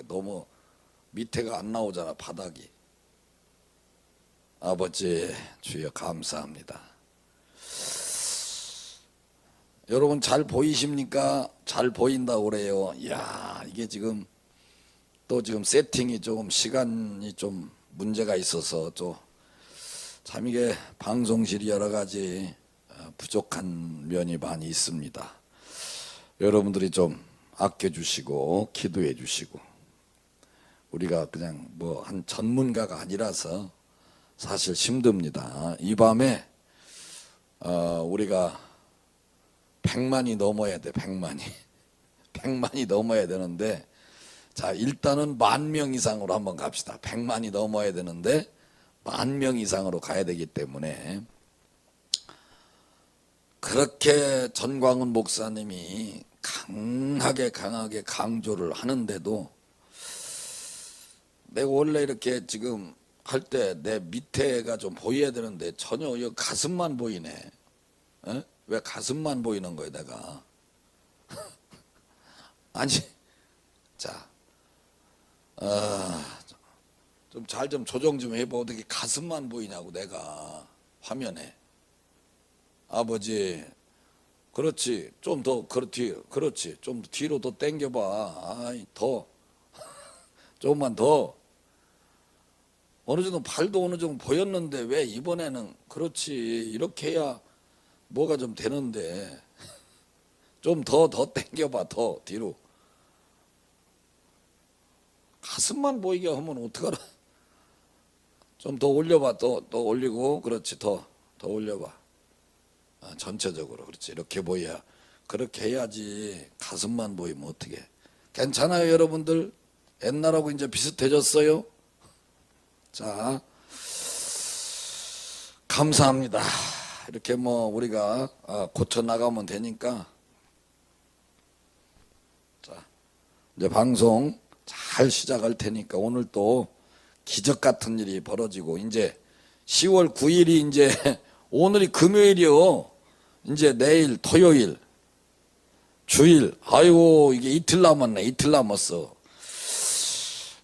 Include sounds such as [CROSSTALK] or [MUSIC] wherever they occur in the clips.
이게 너무 밑에가 안 나오잖아 바닥이. 아버지 주여 감사합니다. 여러분 잘 보이십니까? 잘 보인다고 그래요. 이야 이게 지금 또 지금 세팅이 조금 시간이 좀 문제가 있어서 또참 이게 방송실이 여러 가지 어, 부족한 면이 많이 있습니다. 여러분들이 좀 아껴주시고 기도해 주시고 우리가 그냥 뭐 한 전문가가 아니라서 사실 힘듭니다. 이 밤에 어, 우리가 100만이 넘어야 돼. 100만이. 100만이 [LAUGHS] 넘어야 되는데 자, 일단은 만 명 이상으로 한번 갑시다. 100만이 넘어야 되는데 만 명 이상으로 가야 되기 때문에 그렇게 전광훈 목사님이 강하게 강하게 강조를 하는데도 내가 원래 이렇게 지금 할 때 내 밑에가 좀 보여야 되는데 전혀 이 가슴만 보이네. 에? 왜 가슴만 보이는 거야 내가? [LAUGHS] 아니, 자, 아, 좀잘좀 조정 좀 해봐. 어떻게 가슴만 보이냐고 내가 화면에. 아버지, 그렇지. 좀 더 그렇지, 그렇지. 좀 뒤로 더 당겨봐. 아이 더, [LAUGHS] 조금만 더. 어느 정도 발도 어느 정도 보였는데 왜 이번에는 그렇지? 이렇게 해야 뭐가 좀 되는데. [LAUGHS] 좀 더더 당겨봐 더 뒤로. 가슴만 보이게 하면 어떡하라 [LAUGHS] 좀 더 올려봐 또또 올리고. 그렇지 더더 올려봐. 아, 전체적으로. 그렇지. 이렇게 보여야. 그렇게 해야지 가슴만 보이면 어떻게 괜찮아요 여러분들? 옛날하고 이제 비슷해졌어요 자 감사합니다 이렇게 뭐 우리가 아, 고쳐 나가면 되니까 자 이제 방송 잘 시작할 테니까 오늘 또 기적 같은 일이 벌어지고 이제 10월 9일이 이제 [LAUGHS] 오늘이 금요일이요. 이제 내일 토요일 주일 아이고 이게 이틀 남았네 이틀 남았어.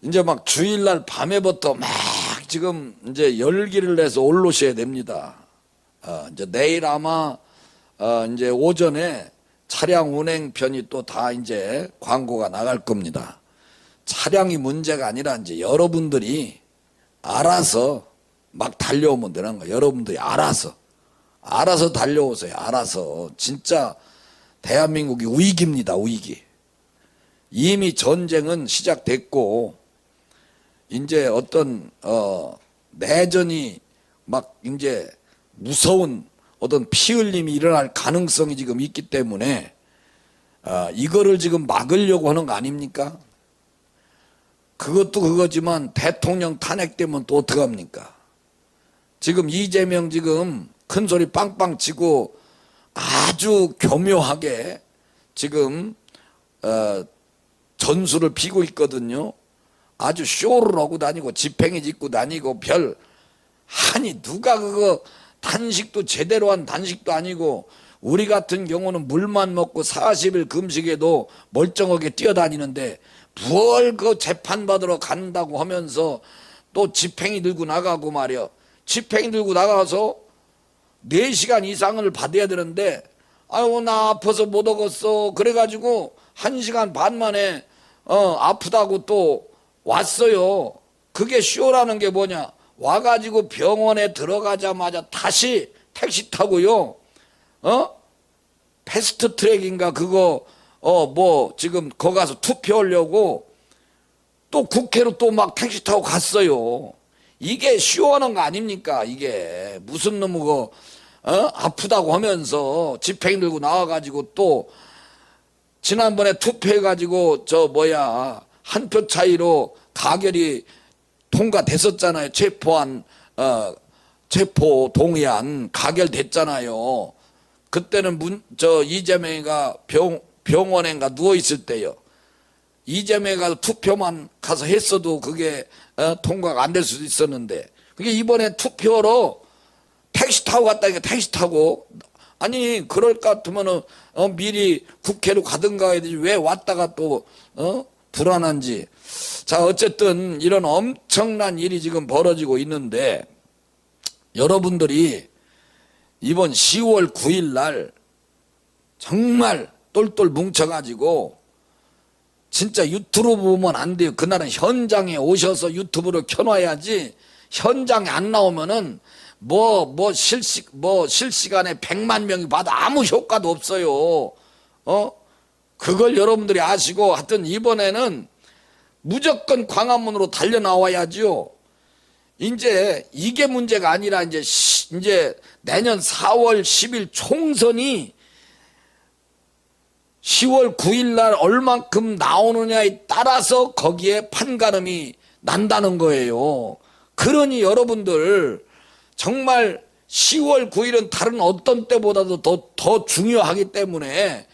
이제 막 주일날 밤에부터 막 지금 이제 열기를 내서 올라오셔야 됩니다. 어, 이제 내일 아마 어, 이제 오전에 차량 운행 편이 또 다 이제 광고가 나갈 겁니다. 차량이 문제가 아니라 이제 여러분들이 알아서 막 달려오면 되는 거예요. 여러분들이 알아서 알아서 달려오세요. 알아서 진짜 대한민국이 위기입니다. 위기. 이미 전쟁은 시작됐고 이제 어떤 어 내전이 막 이제 무서운 어떤 피 흘림이 일어날 가능성이 지금 있기 때문에 아, 이거를 지금 막으려고 하는 거 아닙니까? 그것도 그거지만 대통령 탄핵되면 또 어떡합니까? 지금 이재명 지금 큰 소리 빵빵 치고 아주 교묘하게 지금 어, 전술을 피고 있거든요. 아주 쇼를 하고 다니고 지팽이 짓고 다니고 별 아니 누가 그거 단식도 제대로 한 단식도 아니고 우리 같은 경우는 물만 먹고 40일 금식에도 멀쩡하게 뛰어다니는데 뭘그 재판 받으러 간다고 하면서 또 지팽이 들고 나가고 말이야. 지팽이 들고 나가서 4시간 이상을 받아야 되는데 아유 나 아파서 못 오겠어. 그래가지고 1시간 반 만에 어 아프다고 또 왔어요. 그게 쇼라는 게 뭐냐? 와가지고 병원에 들어가자마자 다시 택시 타고요. 어? 패스트 트랙인가 그거 어 뭐 지금 거 가서 투표하려고 또 국회로 또 막 택시 타고 갔어요. 이게 쉬워하는 거 아닙니까? 이게 무슨 놈의 그 어? 아프다고 하면서 집행 들고 나와가지고 또 지난번에 투표해가지고 저 뭐야 한 표 차이로 가결이 통과됐었잖아요. 체포한 어 체포 동의안 가결됐잖아요. 그때는 문, 저 이재명이가 병 병원에가 누워 있을 때요. 이재명이가 투표만 가서 했어도 그게 어, 통과가 안 될 수도 있었는데 그게 이번에 투표로 택시 타고 갔다니까 택시 타고 아니 그럴 것 같으면은 어, 미리 국회로 가든가 해야 되지 왜 왔다가 또 어? 불안한지 자, 어쨌든 이런 엄청난 일이 지금 벌어지고 있는데 여러분들이 이번 10월 9일 날 정말 똘똘 뭉쳐가지고 진짜 유튜브 보면 안 돼요. 그날은 현장에 오셔서 유튜브를 켜놔야지 현장에 안 나오면은 뭐, 뭐 실시, 뭐 실시간에 100만 명이 봐도 아무 효과도 없어요. 어? 그걸 여러분들이 아시고 하여튼 이번에는 무조건 광화문으로 달려 나와야지요. 이제 이게 문제가 아니라 이제 시- 이제 내년 4월 10일 총선이 10월 9일 날 얼만큼 나오느냐에 따라서 거기에 판가름이 난다는 거예요. 그러니 여러분들 정말 10월 9일은 다른 어떤 때보다도 더, 더 중요하기 때문에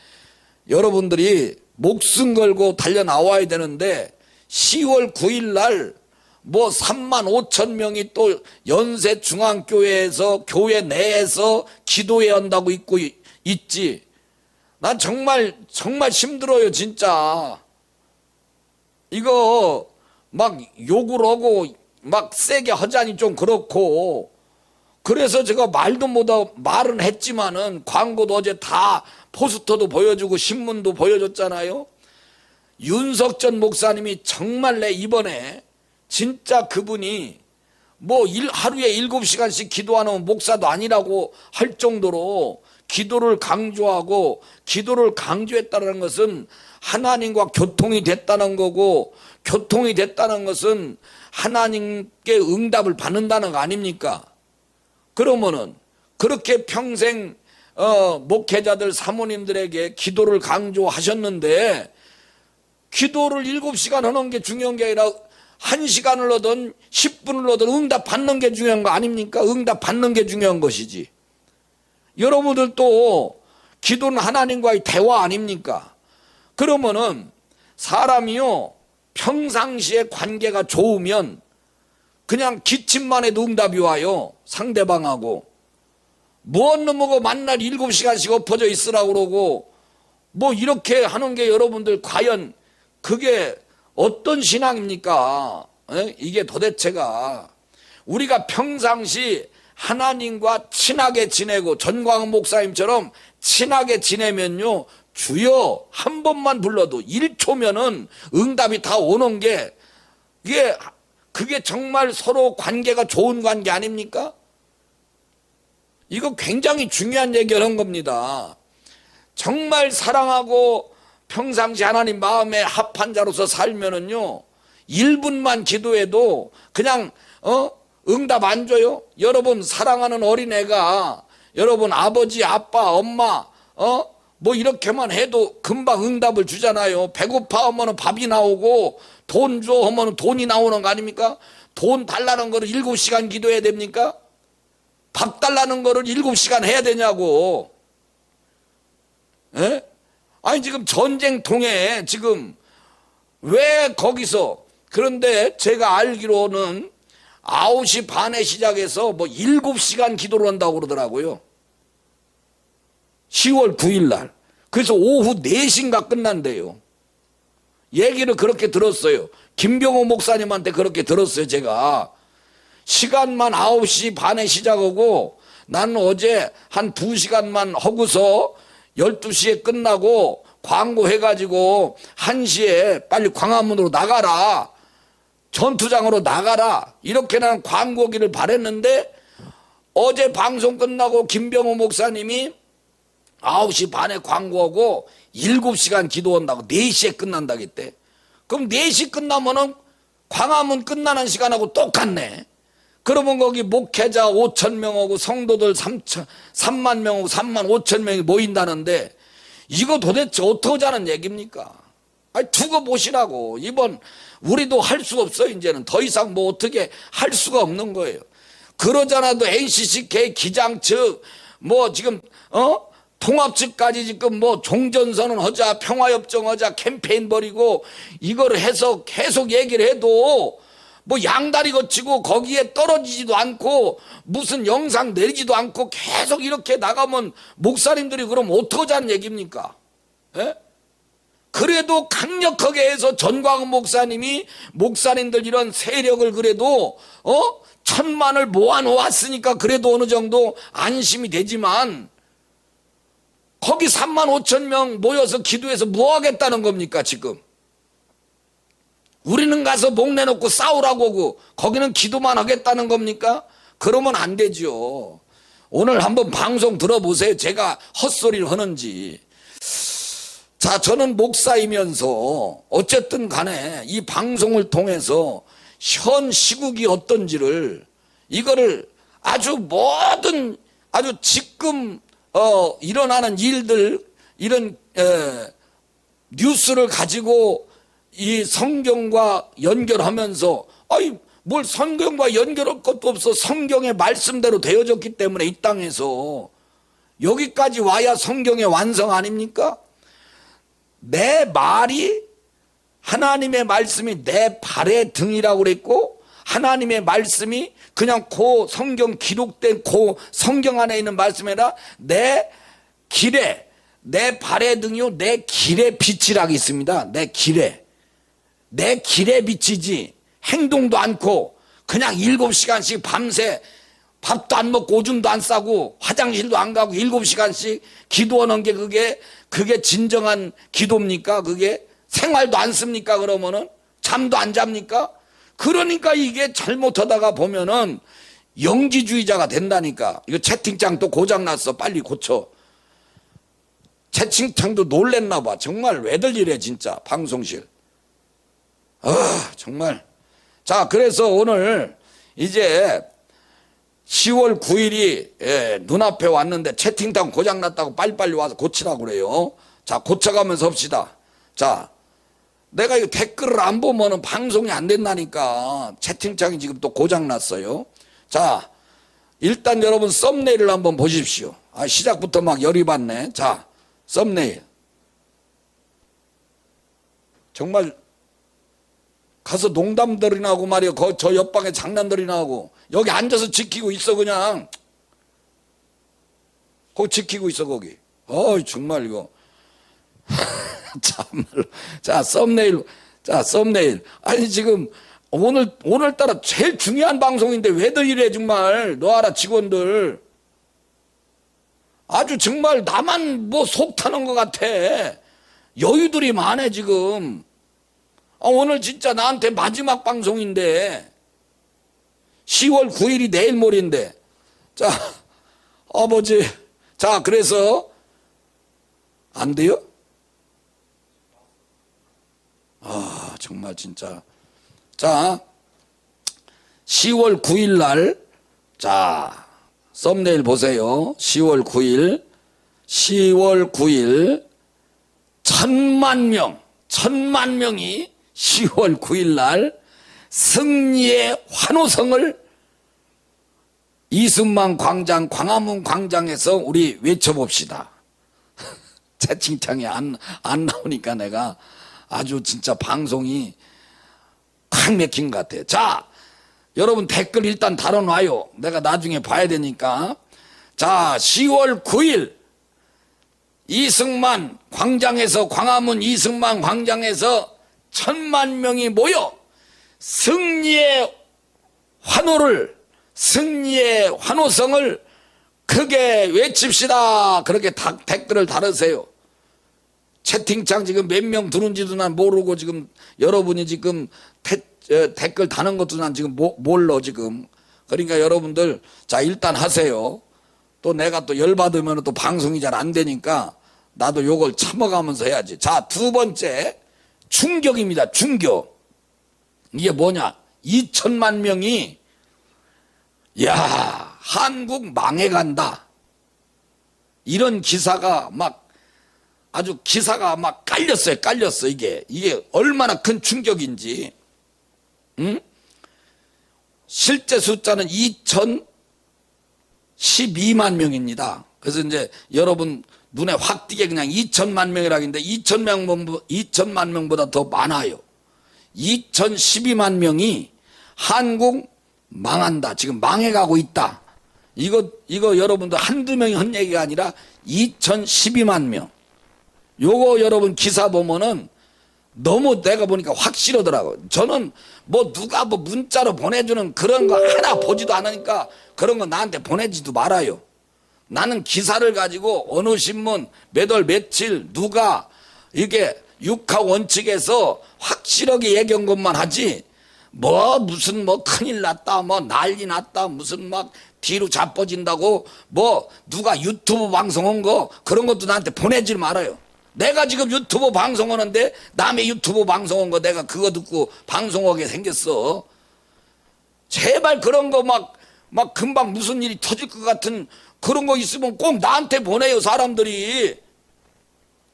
여러분들이 목숨 걸고 달려 나와야 되는데 10월 9일 날 뭐 3만 5천 명이 또 연세 중앙교회에서 교회 내에서 기도해야 한다고 있고 이- 있지. 난 정말 정말 힘들어요 진짜. 이거 막 욕을 하고 막 세게 하자니 좀 그렇고 그래서 제가 말도 못하고 말은 했지만은 광고도 어제 다 포스터도 보여주고 신문도 보여줬잖아요. 윤석전 목사님이 정말 내 이번에 진짜 그분이 뭐 일, 하루에 일곱 시간씩 기도하는 목사도 아니라고 할 정도로 기도를 강조하고 기도를 강조했다는 것은 하나님과 교통이 됐다는 거고 교통이 됐다는 것은 하나님께 응답을 받는다는 거 아닙니까? 그러면은 그렇게 평생 어, 목회자들 사모님들에게 기도를 강조하셨는데 기도를 일곱 시간 하는 게 중요한 게 아니라 한 시간을 하든 10분을 하든 응답 받는 게 중요한 거 아닙니까? 응답 받는 게 중요한 것이지. 여러분들도 기도는 하나님과의 대화 아닙니까? 그러면은 사람이요 평상시에 관계가 좋으면 그냥 기침만 해도 응답이 와요. 상대방하고. 뭔 놈하고 만날 일곱 시간씩 엎어져 있으라고 그러고 뭐 이렇게 하는 게 여러분들 과연 그게 어떤 신앙입니까? 에? 이게 도대체가 우리가 평상시 하나님과 친하게 지내고 전광훈 목사님처럼 친하게 지내면요 주여 한 번만 불러도 1초면은 응답이 다 오는 게 이게 그게 정말 서로 관계가 좋은 관계 아닙니까? 이거 굉장히 중요한 얘기를 한 겁니다. 정말 사랑하고 평상시 하나님 마음에 합한 자로서 살면은요, 1분만 기도해도 그냥, 어? 응답 안 줘요? 여러분, 사랑하는 어린애가 여러분 아버지, 아빠, 엄마, 어? 뭐 이렇게만 해도 금방 응답을 주잖아요. 배고파 하면은 밥이 나오고 돈 줘 하면은 돈이 나오는 거 아닙니까? 돈 달라는 거를 일곱 시간 기도해야 됩니까? 밥 달라는 거를 일곱 시간 해야 되냐고. 예? 아니 지금 전쟁 통에 지금 왜 거기서 그런데 제가 알기로는 9시 반에 시작해서 뭐 7시간 기도를 한다고 그러더라고요. 10월 9일 날. 그래서 오후 4시인가 끝난대요. 얘기를 그렇게 들었어요. 김병호 목사님한테 그렇게 들었어요, 제가. 시간만 9시 반에 시작하고 나는 어제 한 2시간만 하고서 12시에 끝나고 광고 해가지고 1시에 빨리 광화문으로 나가라. 전투장으로 나가라. 이렇게 난 광고기를 바랬는데 어제 방송 끝나고 김병호 목사님이 9시 반에 광고하고 7시간 기도한다고 4시에 끝난다겠대. 그럼 4시 끝나면은 광화문 끝나는 시간하고 똑같네. 그러면 거기 목회자 5천 명하고 성도들 3천, 3만 명하고 3만 5천 명이 모인다는데 이거 도대체 하는 얘기입니까? 아니 두고 보시라고. 이번 우리도 할 수가 없어 이제는 더 이상 뭐 어떻게 할 수가 없는 거예요. 그러잖아도 NCCK 기장 측 뭐 지금 어 통합 측까지 지금 뭐 종전선언 하자 평화협정 하자 캠페인 벌이고 이거를 해서 계속 얘기를 해도 뭐 양다리 거치고 거기에 떨어지지도 않고 무슨 영상 내리지도 않고 계속 이렇게 나가면 목사님들이 그럼 어떡하자는 얘기입니까? 예? 그래도 강력하게 해서 전광훈 목사님이 목사님들 이런 세력을 그래도 어 천만을 모아놓았으니까 그래도 어느 정도 안심이 되지만 거기 3만 5천 명 모여서 기도해서 뭐 하겠다는 겁니까 지금 우리는 가서 목 내놓고 싸우라고 하고 거기는 기도만 하겠다는 겁니까? 그러면 안 되죠. 오늘 한번 방송 들어보세요. 제가 헛소리를 하는지. 자, 저는 목사이면서 어쨌든 간에 이 방송을 통해서 현 시국이 어떤지를 이거를 아주 모든 아주 지금 어 일어나는 일들 이런 에, 뉴스를 가지고 이 성경과 연결하면서 아이 뭘 성경과 연결할 것도 없어. 성경의 말씀대로 되어졌기 때문에 이 땅에서 여기까지 와야 성경의 완성 아닙니까? 내 말이 하나님의 말씀이 내 발의 등이라고 그랬고 하나님의 말씀이 그냥 그 성경 기록된 그 성경 안에 있는 말씀이 아니라 내 길에 내 발의 등이요 내 길의 빛이라고 있습니다. 내 길에 내 길에 비치지 행동도 않고 그냥 일곱 시간씩 밤새 밥도 안 먹고 오줌도 안 싸고 화장실도 안 가고 일곱 시간씩 기도하는 게 그게 그게 진정한 기도입니까? 그게 생활도 안 씁니까? 그러면은 잠도 안 잡니까? 그러니까 이게 잘못하다가 보면은 영지주의자가 된다니까. 이거 채팅창 또 고장 났어. 빨리 고쳐. 채팅창도 놀랬나 봐. 정말 왜들 이래 진짜 방송실. 아 정말. 자 그래서 오늘 이제 10월 9일이 예, 눈앞에 왔는데 채팅창 고장났다고 빨리빨리 와서 고치라고 그래요. 자 고쳐가면서 합시다. 자 내가 이거 댓글을 안 보면은 방송이 안 된다니까 채팅창이 지금 또 고장났어요. 자 일단 여러분 썸네일을 한번 보십시오. 아 시작부터 막 열이 받네. 자 썸네일 정말 가서 농담들이나 하고 말이야. 거, 저 옆방에 장난들이나 하고. 여기 앉아서 지키고 있어, 그냥. 거기 지키고 있어, 거기. 어이, 정말 이거. [LAUGHS] 참말로. 자, 썸네일. 자, 썸네일. 아니, 지금 오늘, 오늘따라 제일 중요한 방송인데 왜들 이래, 정말. 너 알아, 직원들. 아주 정말 나만 뭐 속 타는 것 같아. 여유들이 많아, 지금. 아, 오늘 진짜 나한테 마지막 방송인데. 10월 9일이 내일 모레인데. 자 [LAUGHS] 아버지. 자 그래서 안 돼요? 아 정말 진짜. 자 10월 9일 날자 썸네일 보세요. 10월 9일. 10월 9일. 천만 명 천만 명이 10월 9일 날 승리의 환호성을 이승만 광장, 광화문 광장에서 우리 외쳐봅시다. [LAUGHS] 채팅창에 안, 안 나오니까 내가 아주 진짜 방송이 확 맥힌 것 같아요. 자, 여러분 댓글 일단 달아놔요. 내가 나중에 봐야 되니까. 자, 10월 9일 이승만 광장에서 광화문 이승만 광장에서 천만 명이 모여 승리의 환호를 승리의 환호성을 크게 외칩시다. 그렇게 다, 댓글을 달으세요. 채팅창 지금 몇명 들은지도 난 모르고 지금 여러분이 지금 태, 어, 댓글 다는 것도 난 지금 모, 몰라 지금. 그러니까 여러분들 자 일단 하세요. 또 내가 또 열받으면 또 방송이 잘 안 되니까 나도 요걸 참아가면서 해야지. 자, 두 번째. 충격입니다. 충격. 이게 뭐냐? 2천만 명이 야, 한국 망해간다. 이런 기사가 막 아주 기사가 막 깔렸어요. 깔렸어 이게. 이게 얼마나 큰 충격인지. 응? 실제 숫자는 2,012만 명입니다. 그래서 이제 여러분 눈에 확 띄게 그냥 2천만 명이라고 했는데 2천 명, 2천만 명보다 더 많아요. 2,012만 명이 한국 망한다. 지금 망해가고 있다. 이거, 이거 여러분들 한두 명이 한 얘기가 아니라 2,012만 명. 요거 여러분 기사 보면은 너무 내가 보니까 확실하더라고. 저는 뭐 누가 뭐 문자로 보내주는 그런 거 하나 보지도 않으니까 그런 거 나한테 보내지도 말아요. 나는 기사를 가지고 어느 신문 몇 월 며칠 누가 이게 육하 원칙에서 확실하게 얘기한 것만 하지 뭐 무슨 뭐 큰일 났다 뭐 난리 났다 무슨 막 뒤로 자빠진다고 뭐 누가 유튜브 방송한 거 그런 것도 나한테 보내지 말아요. 내가 지금 유튜브 방송하는데 남의 유튜브 방송한 거 내가 그거 듣고 방송하게 생겼어. 제발 그런 거 막, 막 금방 무슨 일이 터질 것 같은 그런 거 있으면 꼭 나한테 보내요, 사람들이.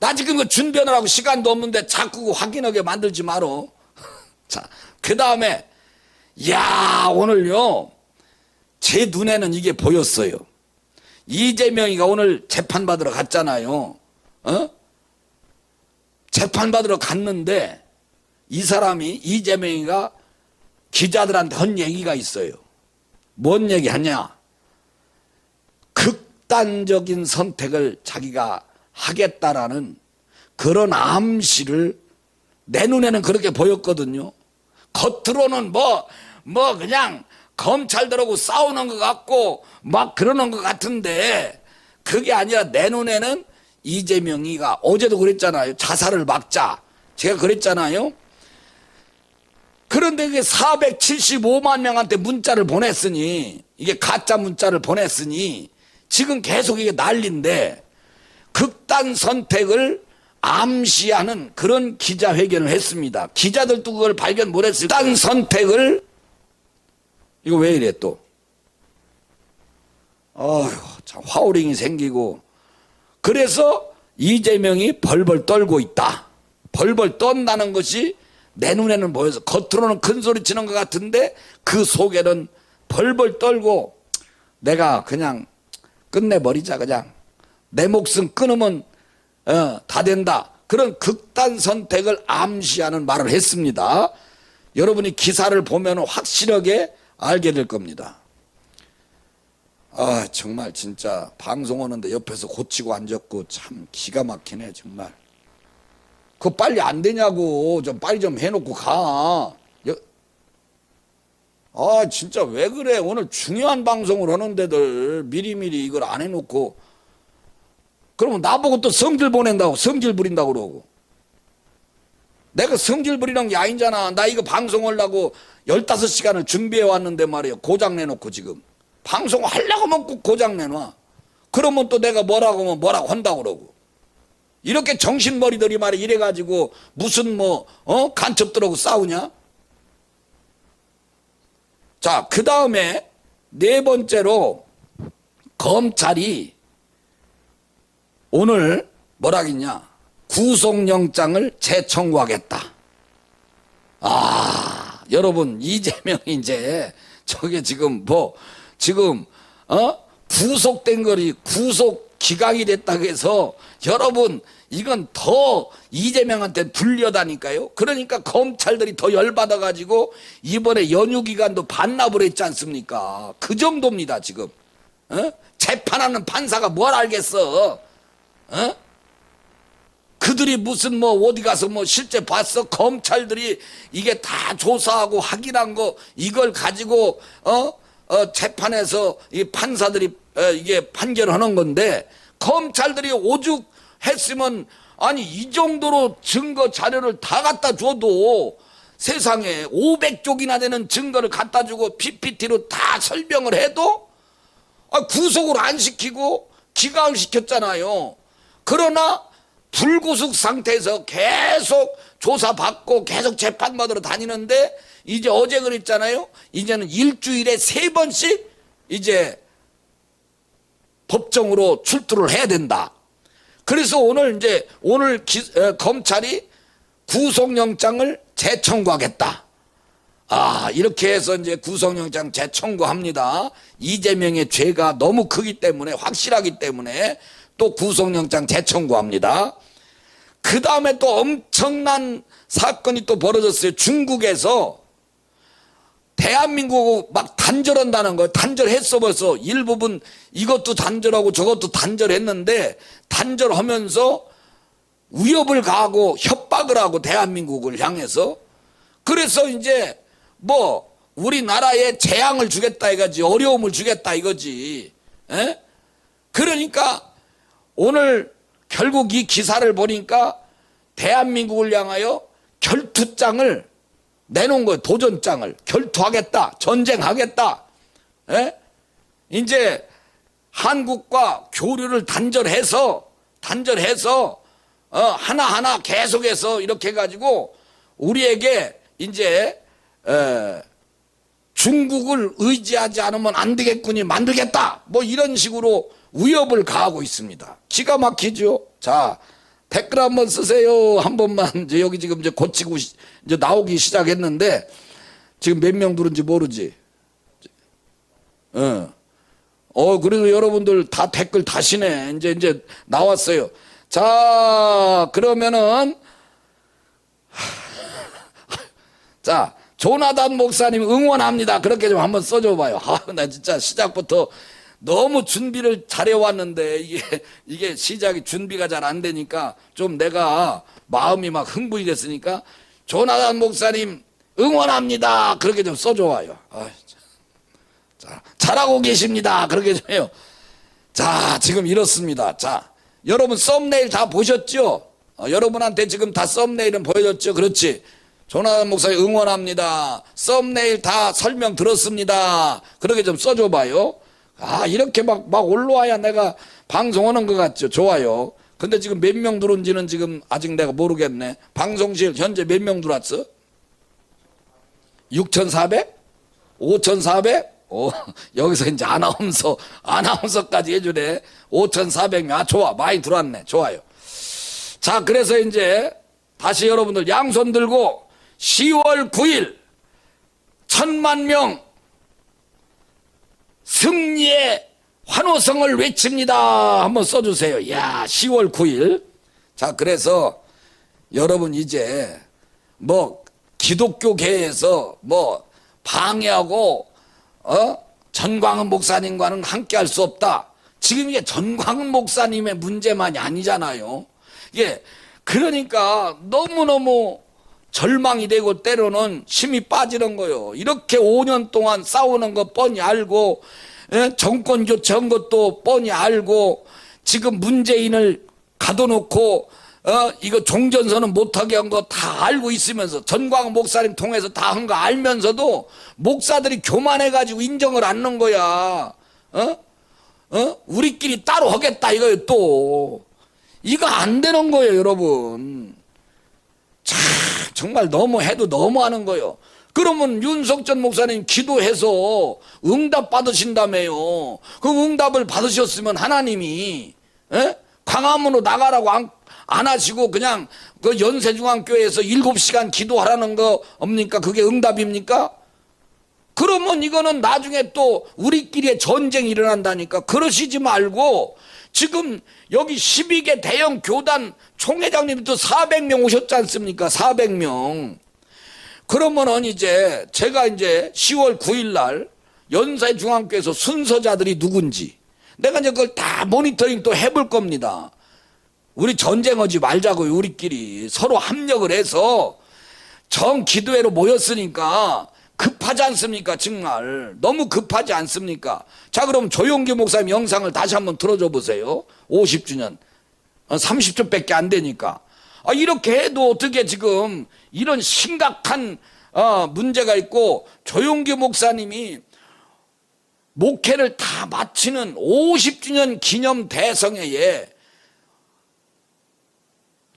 나 지금 그 준비하느라고 시간도 없는데 자꾸 그 확인하게 만들지 마라. [LAUGHS] 자, 그 다음에, 야 오늘요, 제 눈에는 이게 보였어요. 이재명이가 오늘 재판받으러 갔잖아요. 어? 재판받으러 갔는데, 이 사람이, 이재명이가 기자들한테 한 얘기가 있어요. 뭔 얘기 하냐? 극단적인 선택을 자기가 하겠다라는 그런 암시를 내 눈에는 그렇게 보였거든요. 겉으로는 뭐, 뭐 그냥 검찰들하고 싸우는 것 같고 막 그러는 것 같은데 그게 아니라 내 눈에는 이재명이가 어제도 그랬잖아요. 자살을 막자. 제가 그랬잖아요. 그런데 그게 475만 명한테 문자를 보냈으니 이게 가짜 문자를 보냈으니 지금 계속 이게 난리인데 극단 선택을 암시하는 그런 기자회견을 했습니다. 기자들도 그걸 발견 못했어요. 극단 선택을 이거 왜 이래 또? 어휴, 참 화오링이 생기고 그래서 이재명이 벌벌 떨고 있다. 벌벌 떤다는 것이 내 눈에는 보여서 겉으로는 큰 소리 치는 것 같은데 그 속에는 벌벌 떨고 내가 그냥 끝내버리자 그냥. 내 목숨 끊으면 어, 다 된다. 그런 극단 선택을 암시하는 말을 했습니다. 여러분이 기사를 보면 확실하게 알게 될 겁니다 아 정말 진짜 방송하는데 옆에서 고치고 앉았고 참 기가 막히네 정말. 그거 빨리 안 되냐고 좀 빨리 좀 해놓고 가. 여- 아 진짜 왜 그래? 오늘 중요한 방송을 하는데들 미리미리 이걸 안 해놓고. 그러면 나보고 또 성질 보낸다고 성질 부린다고 그러고. 내가 성질 부리는 게 아니잖아. 나 이거 방송하려고 15시간을 준비해 왔는데 말이에요 고장 내놓고 지금 방송 하려고 하면 꼭 고장 내놔 그러면 또 내가 뭐라고 하면 뭐라고 한다고 그러고 이렇게 정신머리들이 말이 이래가지고 무슨 뭐, 어? 간첩들하고 싸우냐? 자, 그 다음에 네 번째로 검찰이 오늘 뭐라겠냐? 구속영장을 재청구하겠다. 아, 여러분, 이재명이 [LAUGHS] 이제 저게 지금 뭐, 지금, 어? 구속된 거리, 구속 기각이 됐다고 해서 여러분, 이건 더 이재명한테 불려다니까요. 그러니까 검찰들이 더 열받아가지고 이번에 연휴 기간도 반납을 했지 않습니까? 그 정도입니다, 지금. 어? 재판하는 판사가 뭘 알겠어? 어? 그들이 무슨 뭐 어디 가서 뭐 실제 봤어 검찰들이 이게 다 조사하고 확인한 거 이걸 가지고 어, 어 재판에서 이 판사들이 어, 이게 판결하는 건데 검찰들이 오죽 했으면 아니 이 정도로 증거 자료를 다 갖다 줘도 세상에 500쪽이나 되는 증거를 갖다 주고 PPT로 다 설명을 해도 아, 구속을 안 시키고 기각을 시켰잖아요. 그러나 불구속 상태에서 계속 조사받고 계속 재판받으러 다니는데 이제 어제 그랬잖아요. 이제는 일주일에 세 번씩 이제 법정으로 출두를 해야 된다. 그래서 오늘 이제 오늘 기, 에, 검찰이 구속영장을 재청구하겠다. 아, 이렇게 해서 이제 구속영장 재청구합니다. 이재명의 죄가 너무 크기 때문에, 확실하기 때문에 또 구속영장 재청구합니다. 그 다음에 또 엄청난 사건이 또 벌어졌어요. 중국에서 대한민국 막 단절한다는 거예요. 단절했어 벌써 일부분 이것도 단절하고 저것도 단절했는데 단절하면서 위협을 가하고 협박을 하고 대한민국을 향해서 그래서 이제 뭐 우리나라에 재앙을 주겠다 이거지 어려움을 주겠다 이거지 에? 그러니까 오늘 결국 이 기사를 보니까 대한민국을 향하여 결투장을 내놓은 거예요 도전장을 결투하겠다 전쟁하겠다. 에? 이제 한국과 교류를 단절해서 단절해서 어, 하나하나 계속해서 이렇게 해가지고 우리에게 이제 에, 중국을 의지하지 않으면 안 되겠군이 만들겠다. 뭐 이런 식으로 위협을 가하고 있습니다. 기가 막히죠? 자 댓글 한번 쓰세요 한 번만 여기 지금 이제 고치고 시- 이제 나오기 시작했는데 지금 몇명 들은지 모르지 어. 어, 그래도 여러분들 다 댓글 다시네. 이제, 이제 나왔어요. 자, 그러면은, [LAUGHS] 자, 조나단 목사님 응원합니다. 그렇게 좀 한번 써줘 봐요. [LAUGHS] 아, 나 진짜 시작부터 너무 준비를 잘해왔는데, 이게, 이게 시작이 준비가 잘 안 되니까 좀 내가 마음이 막 흥분이 됐으니까, 조나단 목사님 응원합니다. 그렇게 좀 써줘 봐요. 아, 자, 잘하고 계십니다. 그렇게 좀 해요. 자, 지금 이렇습니다. 자, 여러분 썸네일 다 보셨죠? 어, 여러분한테 지금 다 썸네일은 보여줬죠? 그렇지. 조나단 목사님 응원합니다. 썸네일 다 설명 들었습니다. 그렇게 좀 써줘 봐요. 아, 이렇게 막, 막 올라와야 내가 방송하는 것 같죠? 좋아요. 근데 지금 몇 명 들어온지는 지금 아직 내가 모르겠네. 방송실 현재 몇 명 들어왔어? 6,400? 5,400? 오, [LAUGHS] 여기서 이제 아나운서, 아나운서까지 해주네. 5,400명. 아, 좋아. 많이 들어왔네. 좋아요. 자, 그래서 이제 다시 여러분들 양손 들고 10월 9일 천만 명 승리의 환호성을 외칩니다. 한번 써주세요. 야, 10월 9일. 자, 그래서 여러분 이제 뭐 기독교계에서 뭐 방해하고 어 전광훈 목사님과는 함께 할 수 없다. 지금 이게 전광훈 목사님의 문제만이 아니잖아요. 이게 그러니까 너무너무 절망이 되고 때로는 힘이 빠지는 거요. 이렇게 5년 동안 싸우는 거 뻔히 알고 예? 정권 교체한 것도 뻔히 알고 지금 문재인을 가둬놓고 어 이거 종전선언 못하게 한 거 다 알고 있으면서 전광훈 목사님 통해서 다 한 거 알면서도 목사들이 교만해가지고 인정을 안 넣은 거야. 어? 어? 우리끼리 따로 하겠다 이거요 또. 이거 안 되는 거예요 여러분. 참 정말 너무 해도 너무 하는 거예요. 그러면 윤석전 목사님 기도해서 응답 받으신다며요. 그 응답을 받으셨으면 하나님이 에? 광화문으로 나가라고 안, 안 하시고 그냥 그 연세중앙교회에서 일곱 시간 기도하라는 거 없니까? 그게 응답입니까? 그러면 이거는 나중에 또 우리끼리의 전쟁이 일어난다니까. 그러시지 말고 지금 여기 12개 대형 교단 총회장님도 400명 오셨지 않습니까? 400명. 그러면은 이제 제가 이제 10월 9일 날 연세 중앙교에서 순서자들이 누군지 내가 이제 그걸 다 모니터링 또 해볼 겁니다. 우리 전쟁하지 말자고요, 우리끼리. 서로 합력을 해서 정 기도회로 모였으니까 급하지 않습니까, 정말. 너무 급하지 않습니까? 자, 그럼 조용기 목사님 영상을 다시 한번 틀어줘 보세요. 50주년. 30초밖에 안 되니까. 아, 이렇게 해도 어떻게 지금 이런 심각한 어, 문제가 있고 조용기 목사님이 목회를 다 마치는 50주년 기념 대성회에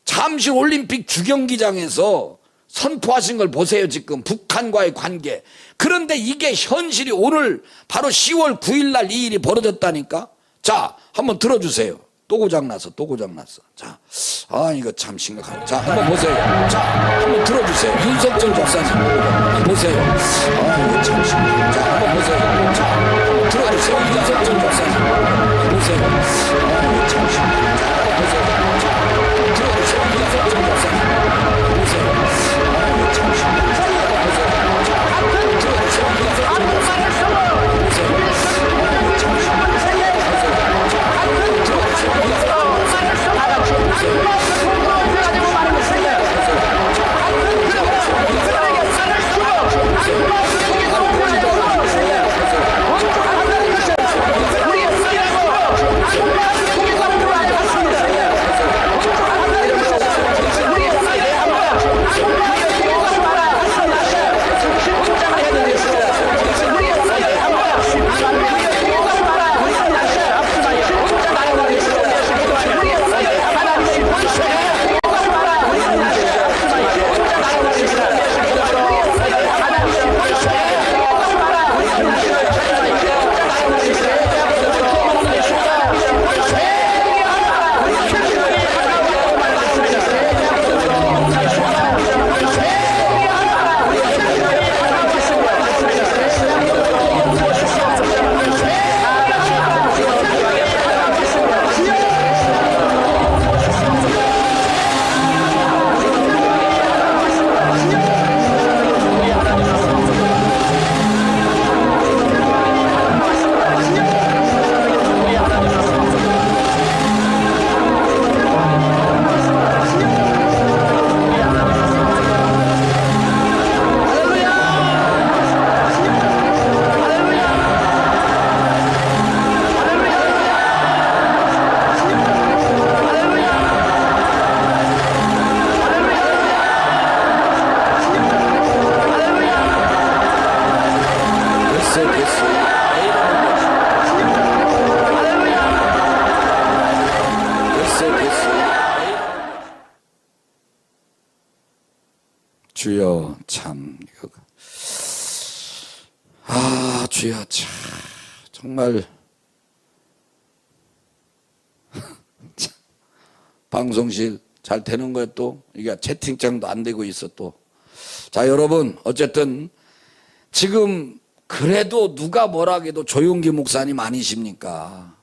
잠실 올림픽 주경기장에서 선포하신 걸 보세요, 지금. 북한과의 관계. 그런데 이게 현실이 오늘 바로 10월 9일 날 이 일이 벌어졌다니까? 자, 한번 들어주세요. 또 고장났어, 또 고장났어. 자, 아, 이거 참 심각하네. 자, 한번 보세요. 자, 한번 들어주세요. 윤석철 목사님. 보세요. 아, 이거 참 심각해. 자, 한번 보세요. 자, 한번 들어주세요. 윤석철 목사님. 보세요. 아, 이거 참 심각해. 아, 주여, 참, 정말. [LAUGHS] 참, 방송실 잘 되는 거야 또. 이게 채팅창도 안 되고 있어 또. 자, 여러분, 어쨌든 지금 그래도 누가 뭐라 해도 조용기 목사님 아니십니까?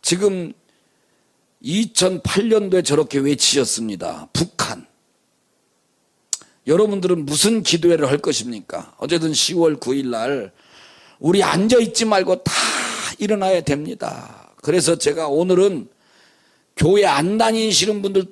지금 2008년도에 저렇게 외치셨습니다. 북한. 여러분들은 무슨 기도회를 할 것입니까? 어쨌든 10월 9일 날 우리 앉아 있지 말고 다 일어나야 됩니다. 그래서 제가 오늘은 교회 안 다니시는 분들